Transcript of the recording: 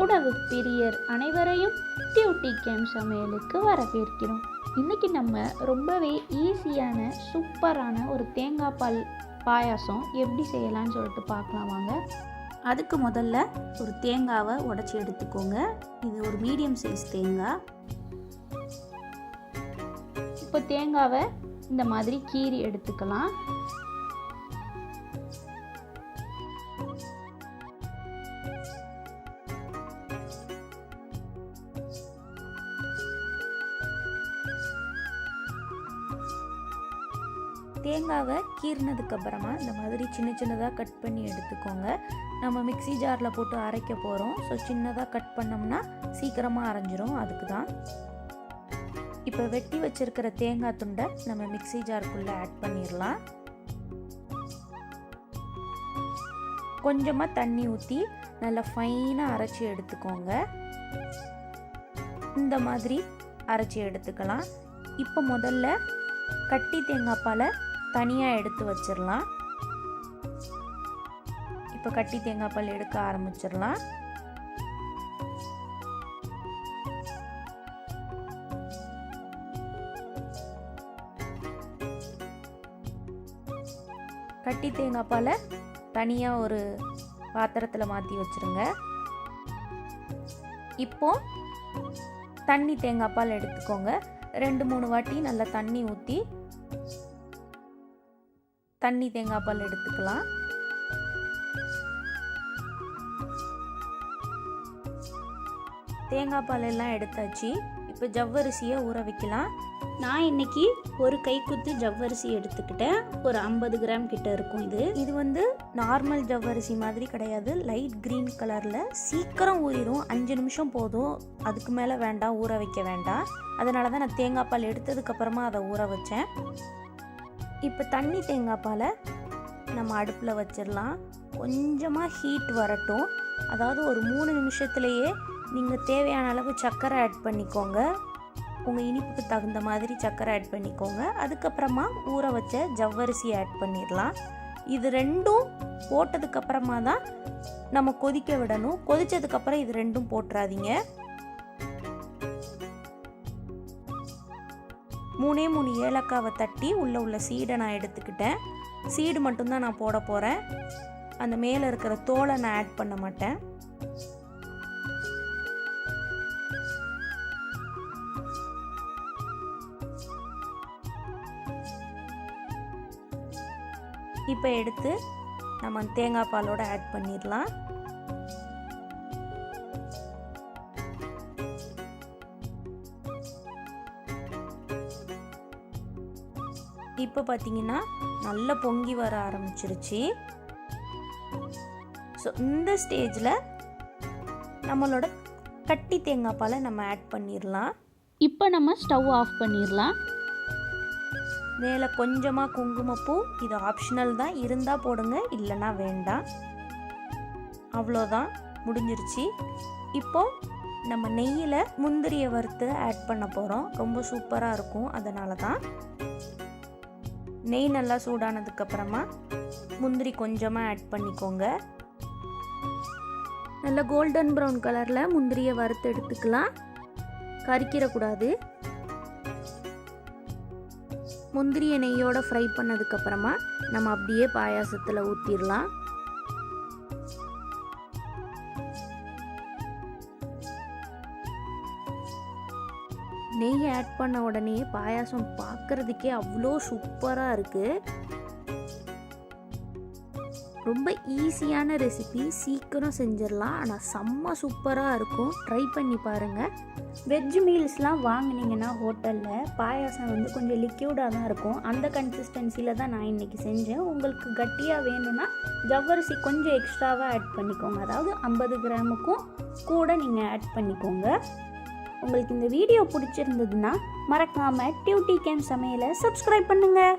உணவு பிரியர் அனைவரையும் டியூட்டி கேம் சமையலுக்கு வரவேற்கிறோம். இன்றைக்கி நம்ம ரொம்பவே ஈஸியான சூப்பரான ஒரு தேங்காய் பால் பாயாசம் எப்படி செய்யலாம்னு சொல்லிட்டு பார்க்கலாம் வாங்க. அதுக்கு முதல்ல ஒரு தேங்காவை உடச்சி எடுத்துக்கோங்க. இது ஒரு மீடியம் சைஸ் தேங்காய். இப்போ தேங்காவை இந்த மாதிரி கீறி எடுத்துக்கலாம். தேங்காவை கீறினதுக்கு அப்புறமா இந்த மாதிரி சின்ன சின்னதாக கட் பண்ணி எடுத்துக்கோங்க. நம்ம மிக்ஸி ஜாரில் போட்டு அரைக்க போகிறோம் ஸோ சின்னதாக கட் பண்ணோம்னா சீக்கிரமாக அரைஞ்சிரும். அதுக்கு தான் இப்போ வெட்டி வச்சிருக்கிற தேங்காய் துண்டை நம்ம மிக்ஸி ஜாருக்குள்ளே ஆட் பண்ணிடலாம் கொஞ்சமாக தண்ணி ஊற்றி நல்லா ஃபைனாக அரைச்சி எடுத்துக்கோங்க. இந்த மாதிரி அரைச்சி எடுத்துக்கலாம். இப்போ முதல்ல கட்டி தேங்காய் பாலை தனியாக எடுத்து வச்சிடலாம் இப்போ கட்டி தேங்காய் பால் எடுக்க ஆரம்பிச்சிடலாம் கட்டி தேங்காய் பாலை தனியாக ஒரு பாத்திரத்தில் மாற்றி வச்சுருங்க. இப்போ தண்ணி தேங்காய் பால் எடுத்துக்கோங்க. ரெண்டு மூணு வாட்டி நல்லா தண்ணி ஊற்றி தண்ணி தேங்காய் பால் எடுத்துக்கலாம். தேங்காய் பால் எல்லாம் எடுத்தாச்சு. இப்போ ஜவ்வரிசியை ஊற வைக்கலாம். நான் இன்னைக்கு ஒரு கைக்குத்து ஜவ்வரிசி எடுத்துக்கிட்டேன். ஒரு ஐம்பது கிராம் கிட்ட இருக்கும் இது. இது வந்து நார்மல் ஜவ்வரிசி மாதிரி கிடையாது. லைட் க்ரீன் கலரில் சீக்கிரம் ஊறிடும் அஞ்சு நிமிஷம் போதும். அதுக்கு மேலே வேண்டாம். ஊற வைக்க வேண்டாம். அதனால தான் நான் தேங்காய் பால் எடுத்ததுக்கப்புறமா அதை ஊற வச்சேன். இப்போ தண்ணி தேங்காய் பாலை நம்ம அடுப்பில் வச்சிடலாம் கொஞ்சமாக ஹீட் வரட்டும். அதாவது ஒரு மூணு நிமிஷத்துலேயே நீங்கள் தேவையான அளவு சர்க்கரை ஆட் பண்ணிக்கோங்க. உங்கள் இனிப்புக்கு தகுந்த மாதிரி சர்க்கரை ஆட் பண்ணிக்கோங்க. அதுக்கப்புறமா ஊற வச்ச ஜவ்வரிசி ஆட் பண்ணிடலாம் இது ரெண்டும் போட்டதுக்கப்புறமா தான் நம்ம கொதிக்க விடணும். கொதித்ததுக்கப்புறம் இது ரெண்டும் போட்டுறாதீங்க. மூணே மூணு ஏலக்காவை தட்டி உள்ளே உள்ள சீடை நான் எடுத்துக்கிட்டேன். சீடு மட்டும்தான் நான் போட போகிறேன் அந்த மேலே இருக்கிற தோலை நான் ஆட் பண்ண மாட்டேன். இப்போ எடுத்து நம்ம தேங்காய் பாலோடு ஆட் பண்ணிடலாம். இப்போ பார்த்தீங்கன்னா நல்லா பொங்கி வர ஆரம்பிச்சிருச்சு. ஸோ இந்த ஸ்டேஜில் நம்மளோட கட்டி தேங்காய் பாலை நம்ம ஆட் பண்ணிடலாம் இப்போ நம்ம ஸ்டவ் ஆஃப் பண்ணிடலாம் மேலே கொஞ்சமாக குங்குமப்பூ இது ஆப்ஷனல் தான். இருந்தால் போடுங்க இல்லைன்னா வேண்டாம். அவ்வளோதான் முடிஞ்சிருச்சு. இப்போ நம்ம நெய்யில் முந்திரியை வறுத்து ஆட் பண்ண போகிறோம் ரொம்ப சூப்பராக இருக்கும் அதனால தான் நெய் நல்லா சூடானதுக்கப்புறமா முந்திரி கொஞ்சமாக ஆட் பண்ணிக்கோங்க. நல்லா கோல்டன் ப்ரௌன் கலரில் முந்திரியை வறுத்து எடுத்துக்கலாம். கறிக்கிறக்கூடாது முந்திரியை நெய்யோடு ஃப்ரை பண்ணதுக்கப்புறமா நம்ம அப்படியே பாயாசத்தில் ஊற்றிடலாம் நெய் ஆட் பண்ண உடனே பாயாசம் பார்க்குறதுக்கே அவ்வளோ சூப்பராக இருக்குது ரொம்ப ஈஸியான ரெசிபி சீக்கிரம் செஞ்சிடலாம். ஆனால் செம்ம சூப்பராக இருக்கும். ட்ரை பண்ணி பாருங்கள் வெஜ் மீல்ஸ்லாம் வாங்கினீங்கன்னா ஹோட்டலில் பாயாசம் வந்து கொஞ்சம் லிக்யூடாக தான் இருக்கும். அந்த கன்சிஸ்டன்சியில் தான் நான் இன்றைக்கி செஞ்சேன். உங்களுக்கு கட்டியாக வேணும்னா ஜவ்வரிசி கொஞ்சம் எக்ஸ்ட்ராவாக ஆட் பண்ணிக்கோங்க. அதாவது ஐம்பது கிராமுக்கும் கூட நீங்கள் ஆட் பண்ணிக்கோங்க. உங்களுக்கு இந்த வீடியோ பிடிச்சிருந்ததுன்னா மறக்காமல் டியூட்டி கேம் சமையலை சப்ஸ்கிரைப் பண்ணுங்கள்